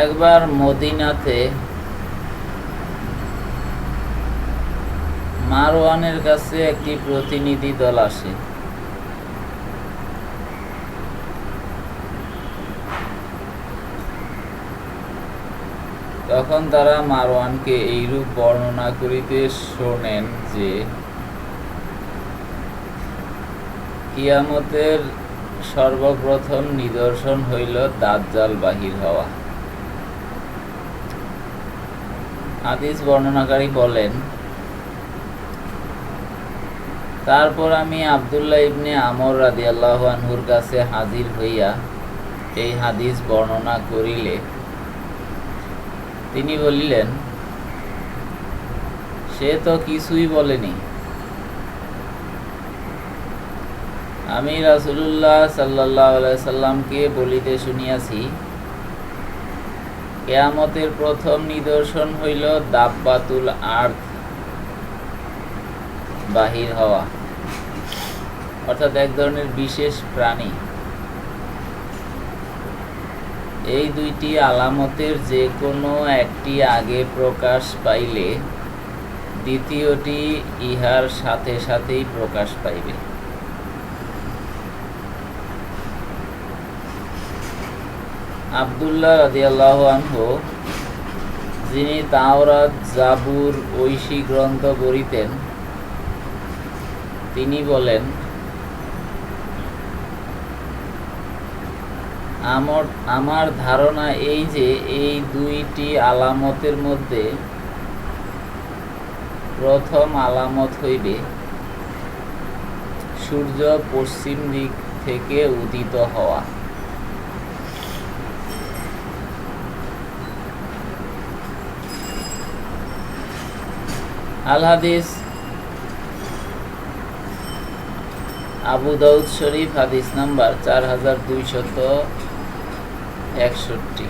একবার মদিনাতে মারওয়ানের কাছে একটি প্রতিনিধি দল আসে। তখন তারা মারওয়ানকে এইরূপ বর্ণনা করিতে শোনেন যে, কিয়ামতের সর্বপ্রথম নিদর্শন হইল দাজ্জাল বাহির হওয়া। হাদিস বর্ণনাকারী বলেন, তারপর আমি আবদুল্লাহ ইবনে আমর রাদিয়াল্লাহু আনহুর কাছে হাজির হইয়া এই হাদিস বর্ণনা করিলে, তিনি বলিলেন, সে তো কিছুই বলেনি। আমি রাসূলুল্লাহ আলাইহি সাল্লামকে বলিতে শুনিয়াছি কেয়ামতের প্রথম নিদর্শন হইল দাব্বাতুল আর্থ, বাহির হওয়া। অর্থাৎ এক ধরনের বিশেষ প্রাণী। এই দুইটি আলামতের যে কোনো একটি আগে প্রকাশ পাইলে দ্বিতীয়টি ইহার সাথে সাথেই প্রকাশ পাইবে। আবদুল্লাহ রাদিয়াল্লাহ আনহু, যিনি তাওরাত, জাবুর, ঐশী গ্রন্থ পড়িতেন, তিনি বলেন, আমার আমার ধারণা এই যে এই দুইটি আলামতের মধ্যে প্রথম আলামত হইবে, সূর্য পশ্চিম দিক থেকে উদিত হওয়া। আল হাদিস আবু দাউদ শরীফ হাদিস নাম্বার চার হাজার দুইশত একষট্টি।